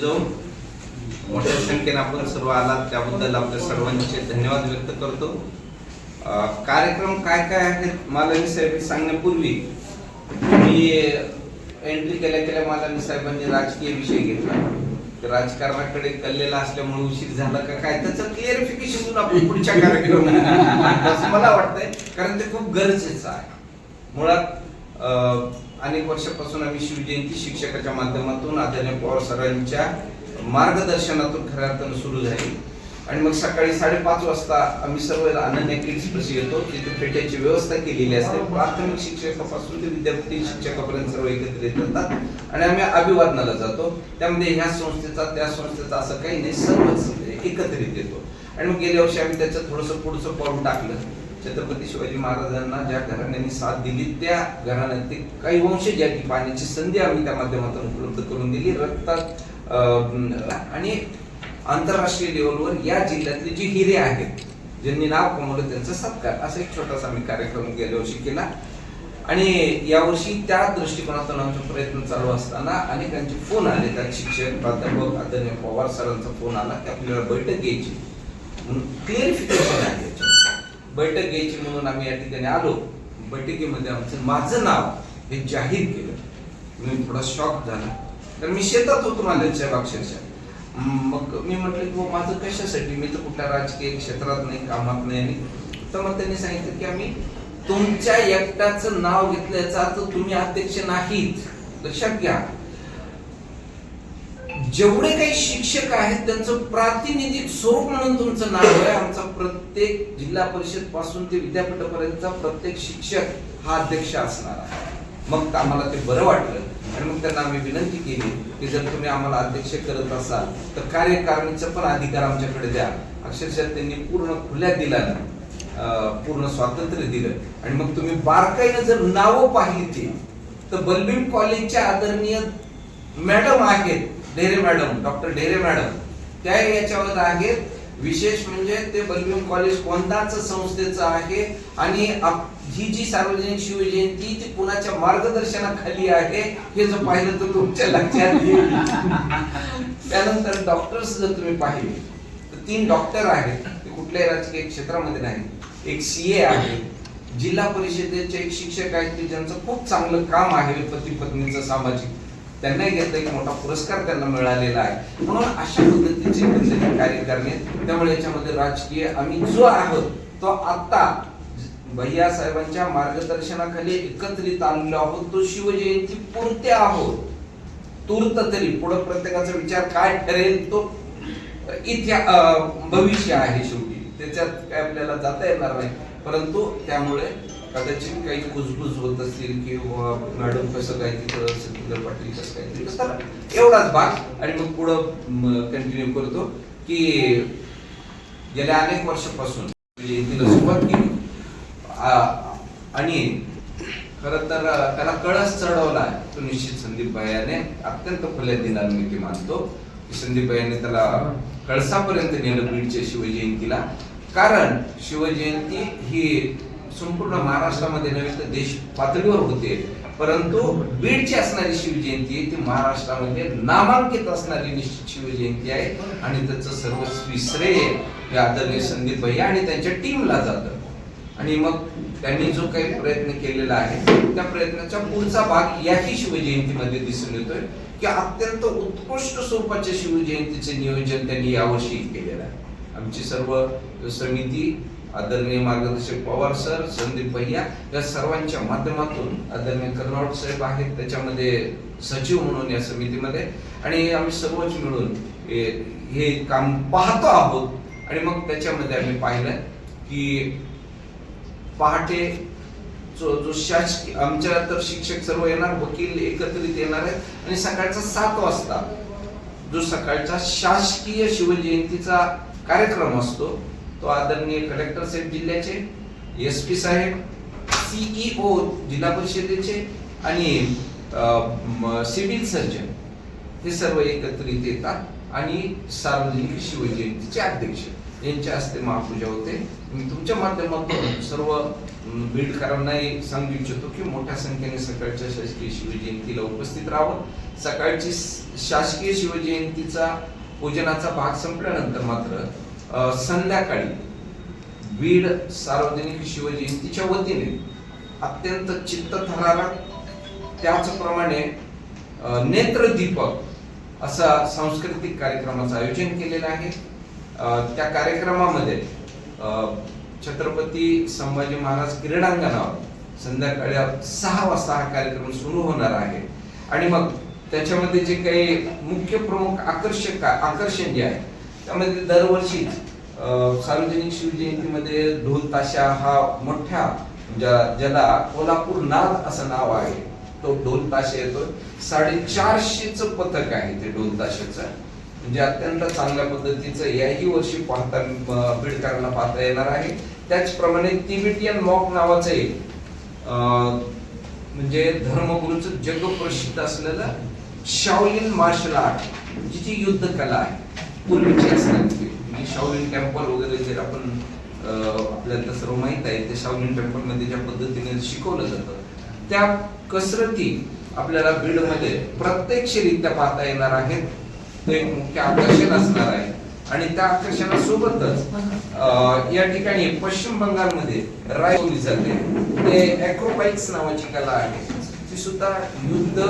जाऊन मोठ्या संख्येने आपण सर्व आलात. त्याबद्दल आपल्या सर्वांचे धन्यवाद व्यक्त करतो. कार्यक्रम काय काय आहेत मला मी साहेब सांगण्यापूर्वी मी एंट्री केल्या केल्या मालानी साहेबांनी राजकीय विषय घेतला. राजकारणाकडे कल्लेला असल्यामुळे उशीर झाला का काय त्याचं क्लिअरिफिकेशन आपण पुढच्या कार्यक्रम असं मला वाटतंय कारण ते खूप गरजेचं आहे. मुळात अनेक वर्षापासून आम्ही शिवजयंती शिक्षकाच्या माध्यमातून आदरणीय पवार सरांच्या मार्गदर्शनातून खऱ्या अर्थानं सुरू झाली. आणि मग सकाळी साडेपाच वाजता आम्ही सर्व अनन्य किड्स प्रशी येतो. तिथे पेट्याची व्यवस्था केलेली असते. प्राथमिक शिक्षकापासून ते विद्यार्थी शिक्षकापर्यंत सर्व एकत्रित येतात. आणि आम्ही अभिवादनाला जातो. त्यामध्ये ह्या संस्थेचा त्या संस्थेचा असं काही नाही. सर्वच एकत्रित येतो. आणि मग गेल्या वर्षी आम्ही त्याचं थोडंसं पुढचं पाऊल टाकलं. छत्रपती शिवाजी महाराजांना ज्या घराण्यांनी साथ दिली त्या घराण्यातील काही वंश ज्या की पाण्याची संधी आम्ही त्या माध्यमातून उपलब्ध करून दिली. रक्तात आणि आंतरराष्ट्रीय लेवलवर या जिल्ह्यातले जे हिरे आहेत ज्यांनी नाव कमवलं त्यांचा सत्कार. असा एक छोटासा आम्ही कार्यक्रम गेल्या वर्षी केला. आणि यावर्षी त्या दृष्टिकोनातून आमचा प्रयत्न चालू असताना अनेकांचे फोन आले. त्यात शिक्षक प्राध्यापक आदरणीय पवार सरांचा फोन आला की आपल्याला बैठक घ्यायची क्लिअरिफिकेशन आहे बैठक घ्यायची म्हणून आम्ही या ठिकाणी आलो. बैठकीमध्ये आमचं माझं नाव हे जाहीर केलं. मी थोडा शॉक झाला. तर मी शेतात होतो माझ्या साहेब अक्षरशः. मग मी म्हटलं की माझं कशासाठी? मी तर कुठल्या राजकीय क्षेत्रात नाही कामात नाही आणि तर मग त्यांनी सांगितलं की आम्ही तुमच्या एकट्याचं नाव घेतल्याचा अर्थ तुम्ही अध्यक्ष नाहीत. लक्षात घ्या. जेवढे काही शिक्षक आहेत त्यांचं प्रातिनिधिक स्वरूप म्हणून तुमचं नाव आहे. आमचा प्रत्येक जिल्हा परिषदपासून ते विद्यापीठापर्यंतचा प्रत्येक शिक्षक हा अध्यक्ष असणार आहे. मग आम्हाला ते बरं वाटलं आणि मग त्यांना आम्ही विनंती केली की जर तुम्ही आम्हाला अध्यक्ष करत असाल तर कार्यकारिणीचा पण अधिकार आमच्याकडे द्या. अक्षरशः त्यांनी पूर्ण खुल्या दिला पूर्ण स्वातंत्र्य दिलं. आणि मग तुम्ही बारकाईनं जर नावं पाहिली ती तर बलबीन कॉलेजच्या आदरणीय मॅडम आहेत Dhere madam doctor Dhere madam त्या याच्यावर आहेत विशेष म्हणजे ते बलबीम कॉलेज कोणताच संस्थेचं आहे आणि ही जी सार्वजनिक शिवजयंती ती कुणाच्या मार्गदर्शनाखाली आहे हे जर पाहिलं तर तुमच्या लक्षात येईल. त्यानंतर डॉक्टर्स जर तुम्ही पाहिले तर तीन डॉक्टर आहेत ते कुठल्याही राजकीय क्षेत्रामध्ये नाही. एक सी ए आहे. जिल्हा परिषदेचे एक शिक्षक आहेत की ज्यांचं खूप चांगलं काम आहे पती पत्नीचं सामाजिक. त्यांनाही घेतलं एक मोठा पुरस्कार त्यांना मिळालेला आहे. म्हणून अशा पद्धतीचे एकंदरीत कार्य करणे त्यामुळे याच्यामध्ये राजकीय आम्ही जो आहोत तो आता भैया साहेबांच्या मार्गदर्शनाखाली एकत्रित आणलो आहोत. तो शिवजयंती पुरते आहोत. तूर्त तरी पुढे प्रत्येकाचा विचार काय ठरेल तो इतिहा भविष्य आहे शेवटी. त्याच्यात काय आपल्याला जाता येणार नाही. परंतु त्यामुळे कदाचित काही कुजबुज होत असतील किंवा मॅडम कसं काय तिथं सचिंद्र पाटील कसं काय तिथं चला एवढाच भाग. आणि मग पुढं कंटिन्यू करतो की गेल्या अनेक वर्षापासून म्हणजे जयंतीला सुरुवात केली. आणि खर तर त्याला कळस चढवला तो निश्चित संदीप भायाने अत्यंत खुल्या दिनाने मी ते मानतो. संदीप भायाने त्याला कळसापर्यंत नेलं बीडच्या शिवजयंतीला. कारण शिवजयंती ही संपूर्ण महाराष्ट्रामध्ये नव्हे तर देश पातळीवर होते. परंतु बीडची असणारी शिवजयंती ती महाराष्ट्रामध्ये नामांकित असणारी निश्चित शिवजयंती आहे आणि त्याचं सर्व श्रेय हे आदरणीय संदीप भैया आणि त्यांच्या टीमला जातं. आणि मग त्यांनी जो काही प्रयत्न केलेला आहे त्या प्रयत्नाचा पुढचा भाग याही शिवजयंतीमध्ये दिसून येतोय की अत्यंत उत्कृष्ट स्वरूपाच्या शिवजयंतीचे नियोजन त्यांनी यावर्षी केलेलं आहे. आमची सर्व समिती आदरणीय मार्गदर्शक पवार सर संदीप भैया या सर्वांच्या माध्यमातून आदरणीय कर्नावट साहेब आहेत त्याच्यामध्ये सचिव म्हणून या समितीमध्ये. आणि आम्ही सर्वच मिळून हे- हे काम पाहतो आहोत. आणि मग त्याच्यामध्ये आम्ही पाहिलं की पहाटे जो जो शासकीय आमच्या तर शिक्षक सर्व येणार वकील एकत्रित येणार आहेत. आणि सकाळचा सात वाजता जो सकाळचा शासकीय शिवजयंतीचा कार्यक्रम असतो तो आदरणीय कलेक्टर साहेब जिल्ह्याचे एस पी साहेब सीईओ जिल्हा परिषदेचे आणि सिव्हिल सर्जन हे सर्व एकत्रित येतात आणि सार्वजनिक शिवजयंतीचे अध्यक्ष यांच्या हस्ते महापूजा होते. मी तुमच्या माध्यमातून सर्व बीडकरांनाही सांगू इच्छितो की मोठ्या संख्येने सकाळच्या शासकीय शिवजयंतीला उपस्थित राहावं. सकाळची शासकीय शिवजयंतीचा पूजनाचा भाग संपल्यानंतर मात्र संध्याकाळी बीड सार्वजनिक शिवजयंतीच्या वतीने अत्यंत चित्तथरारक त्याचप्रमाणे नेत्रदीपक असा सांस्कृतिक कार्यक्रमाचं आयोजन केलेलं आहे. त्या कार्यक्रमामध्ये छत्रपती संभाजी महाराज क्रीडांगणावर संध्याकाळी सहा वाजता हा कार्यक्रम सुरू होणार आहे. आणि मग त्याच्यामध्ये जे काही मुख्य प्रमुख आकर्षक आकर्षण जे आहे त्यामध्ये दरवर्षी सार्वजनिक शिवजयंतीमध्ये ढोल ताशा हा मोठ्या ज्याला कोल्हापूर नाद असं नाव आहे तो ढोल ताशा येतो साडेचारशेच पथक आहे ते ढोल ताशाचं म्हणजे अत्यंत चांगल्या पद्धतीचं याही वर्षी पाहता बीडकरांना पाहता येणार आहे. त्याचप्रमाणे तिबेटियन मॉक नावाचं एक म्हणजे धर्मगुरूचं जगप्रसिद्ध असलेलं शाओलिन मार्शल आर्ट जी जी युद्ध कला आहे. पूर्वीची असणारी म्हणजे शाओलिन टेम्पल वगैरे जे आपण आपल्याला सर्व माहीत आहे ते शाओलिन टेम्पलमध्ये ज्या पद्धतीने शिकवलं जातं त्या कसरती आपल्याला बीडमध्ये प्रत्यक्षरित्या पाहता येणार आहेत. ते एक मुख्य आकर्षण असणार आहे. आणि त्या आकर्षणासोबतच या ठिकाणी पश्चिम बंगालमध्ये रायवली जाते. ते ॲक्रोबाईक्स नावाची कला आहे. ती सुद्धा युद्ध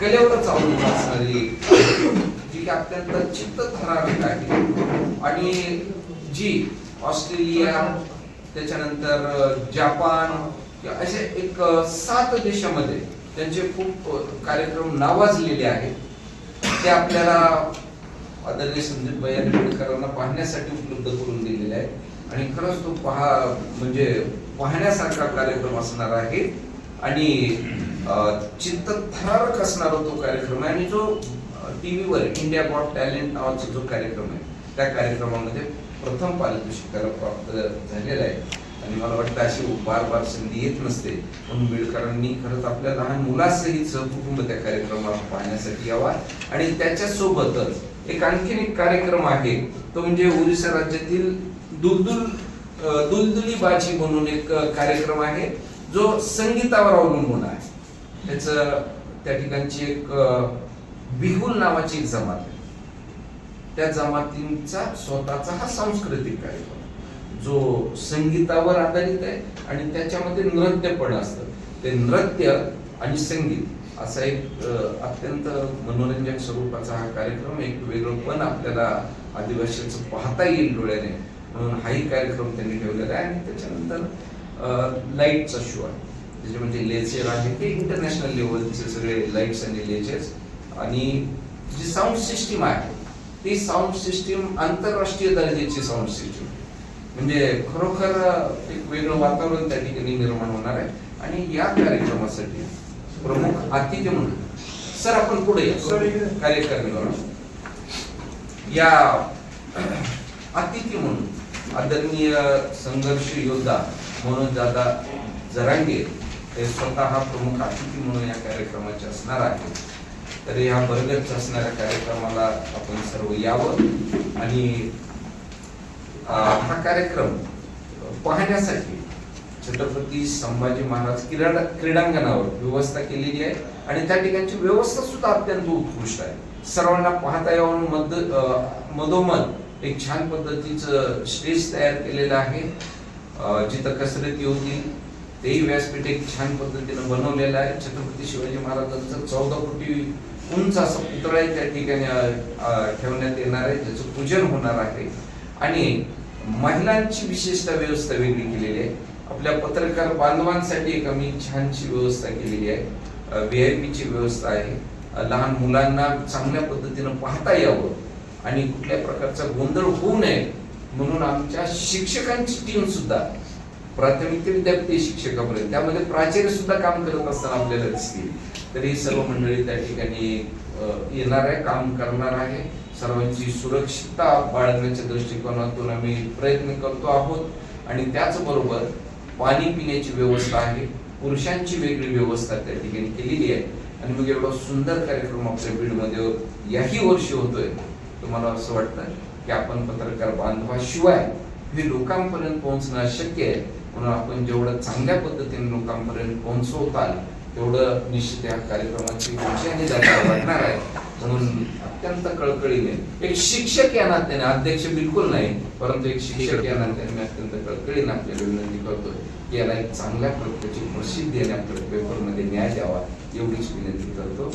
कलेवरच अवलंबून असणारी जी की अत्यंत चित्तथरारक आहे. आणि जी ऑस्ट्रेलिया त्याच्यानंतर जपान असे एक सात देशामध्ये त्यांचे खूप कार्यक्रम नावाजलेले आहेत. ते आपल्याला आदरणीय संदीप भैया निंबेडकरांना पाहण्यासाठी उपलब्ध करून दिलेले आहे आणि खरंच तो पहा म्हणजे पाहण्यासारखा कार्यक्रम असणार आहे. आणि अं, चित्तथरारक असणारा तो कार्यक्रम आहे. आणि जो टीव्हीवर इंडिया गॉट टॅलेंट नावाचा जो कार्यक्रम आहे त्या कार्यक्रमामध्ये प्रथम पारितोषिकाला प्राप्त झालेला आहे. आणि मला वाटतं अशी बार बार संधी येत नसते. म्हणून बिळकरांनी खरंच आपल्या लहान मुलासहित सहकुटुंब त्या कार्यक्रमाला पाहण्यासाठी यावा. आणि त्याच्यासोबतच एक आणखीन एक कार्यक्रम आहे तो म्हणजे ओरिसा राज्यातील दुलदुल दुलदुली बाजी म्हणून एक कार्यक्रम आहे जो संगीतावर अवलंबून आहे. त्याच त्या ठिकाणची एक बिहुल नावाची एक जमात आहे. त्या जमातींचा स्वतःचा हा सांस्कृतिक कार्यक्रम. जो संगीतावर आधारित आहे आणि त्याच्यामध्ये नृत्य पण असतं. ते नृत्य आणि संगीत असा एक अत्यंत मनोरंजक स्वरूपाचा हा कार्यक्रम एक वेगळं पण आपल्याला आदिवासीचं पाहता येईल डोळ्याने. म्हणून हाही कार्यक्रम त्यांनी ठेवलेला आहे आणि त्याच्यानंतर लाईटचा शो आहे. त्याचे म्हणजे लेझर आहे. ते इंटरनॅशनल लेवलचे सगळे लाईट्स आणि लेझर्स आणि जी साऊंड सिस्टीम आहे ती साऊंड सिस्टीम आंतरराष्ट्रीय दर्जाची साऊंड सिस्टीम म्हणजे खरोखर एक वेगळं वातावरण त्या ठिकाणी निर्माण होणार आहे. आणि या कार्यक्रमासाठी प्रमुख अतिथी म्हणून सर आपण पुढे. कार्यक्रमावर या अतिथी म्हणून आदरणीय संघर्ष योद्धा मनोज दादा जरांगे हे स्वतः प्रमुख अतिथी म्हणून या कार्यक्रमाचे असणार आहेत. तर या बरगत असणाऱ्या कार्यक्रमाला आपण सर्व यावं. आणि हा कार्यक्रम पाहण्यासाठी छत्रपती संभाजी महाराज क्रीडा क्रीडांगणावर व्यवस्था केलेली आहे. आणि त्या ठिकाणची व्यवस्था सुद्धा अत्यंत उत्कृष्ट आहे. सर्वांना पाहता यावं मध मधोमध एक छान पद्धतीचं स्टेज तयार केलेलं आहे. जिथं कसरती होतील तेही व्यासपीठ एक छान पद्धतीनं बनवलेलं आहे. छत्रपती शिवाजी महाराजांचं चौदा कोटी उंच असं पुतळाही त्या ठिकाणी ठेवण्यात येणार आहे ज्याचं पूजन होणार आहे. आणि महिलांची विशेषतः व्यवस्था वेगळी केलेली आहे. आपल्या पत्रकार बांधवांसाठी एक आम्ही छानशी व्यवस्था केलेली आहे. व्ही आय पीची व्यवस्था आहे. लहान मुलांना चांगल्या पद्धतीनं पाहता यावं आणि कुठल्या प्रकारचा गोंधळ होऊ नये म्हणून आमच्या शिक्षकांची टीम सुद्धा प्राथमिक ते विद्यापीठ शिक्षकापर्यंत. त्यामध्ये प्राचार्य सुद्धा काम करत असताना आपल्याला दिसतील. तर ही सर्व मंडळी त्या ठिकाणी येणार आहे काम करणार आहे. सर्वांची सुरक्षितता बाळगण्याच्या दृष्टिकोनातून आम्ही प्रयत्न करतो आहोत. आणि त्याचबरोबर पाणी पिण्याची व्यवस्था आहे. पुरुषांची वेगळी व्यवस्था त्या ठिकाणी केलेली आहे. आणि मग एवढा सुंदर कार्यक्रम आपल्या बीडमध्ये याही वर्षी होतोय. तुम्हाला असं वाटतं की आपण पत्रकार बांधवाशिवाय हे लोकांपर्यंत पोहोचणं शक्य आहे? म्हणून आपण जेवढं चांगल्या पद्धतीने लोकांपर्यंत पोहोचवताल तेवढं निश्चित या कार्यक्रमाची उंची आणि दर्जा वाटणार आहे. म्हणून अत्यंत कळकळीने एक शिक्षक या नात्याने अध्यक्ष बिलकुल नाही परंतु एक शिक्षक या नात्याने मी अत्यंत कळकळीने आपल्याला विनंती करतो की याला एक चांगल्या प्रकारची प्रसिद्धी येण्याकडे पेपरमध्ये न्याय द्यावा एवढीच विनंती करतो.